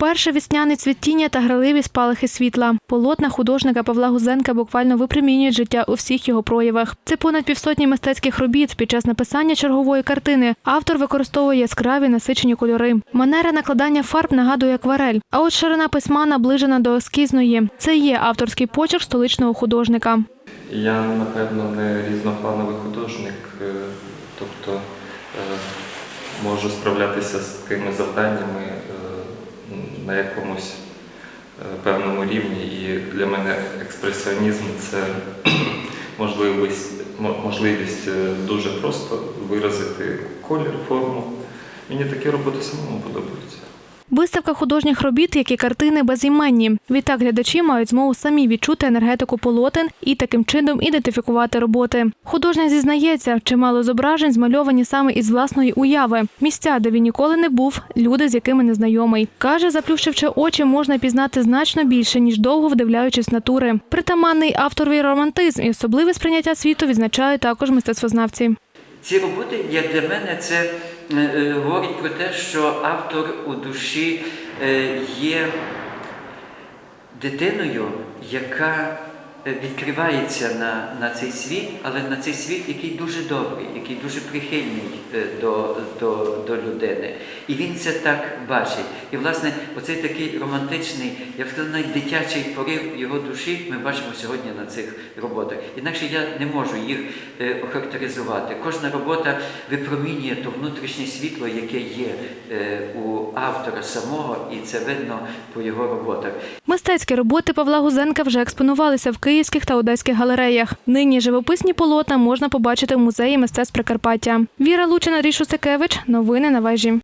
Перше весняне цвітіння та граливі спалахи світла. Полотна художника Павла Гузенка буквально випромінюють життя у всіх його проявах. Це понад півсотні мистецьких робіт. Під час написання чергової картини автор використовує яскраві насичені кольори. Манера накладання фарб нагадує акварель. А от ширина письма наближена до ескізної. Це є авторський почерк столичного художника. Я, напевно, не різноплановий художник, е, тобто е, можу справлятися з такими завданнями на якомусь е, певному рівні. І для мене експресіонізм це можливість, можливість е, дуже просто виразити колір, форму. Мені такі роботи самому подобаються. Виставка художніх робіт, як і картини безіменні. Відтак глядачі мають змогу самі відчути енергетику полотен і таким чином ідентифікувати роботи. Художник зізнається, чимало зображень змальовані саме із власної уяви. Місця, де він ніколи не був, люди, з якими не знайомий. Каже, заплющивши очі, можна пізнати значно більше, ніж довго вдивляючись натури. Притаманний авторові романтизм і особливе сприйняття світу відзначають також мистецтвознавці. Ці роботи, як для мене, це е, е, говорить про те, що автор у душі е, є дитиною, яка відкривається на, на цей світ, але на цей світ, який дуже добрий, який дуже прихильний е, до, до, до людини. І він це так бачить. І, власне, оцей такий романтичний, я б сказав, навіть дитячий порив його душі ми бачимо сьогодні на цих роботах. Інакше я не можу їх е, охарактеризувати. Кожна робота випромінює то внутрішнє світло, яке є е, у автора самого, і це видно по його роботах. Мистецькі роботи Павла Гузенка вже експонувалися в київських та одеських галереях. Нині живописні полотна можна побачити в музеї мистецтв Прикарпаття. Віра Лучина, Рішу Сикевич. Новини на вежі.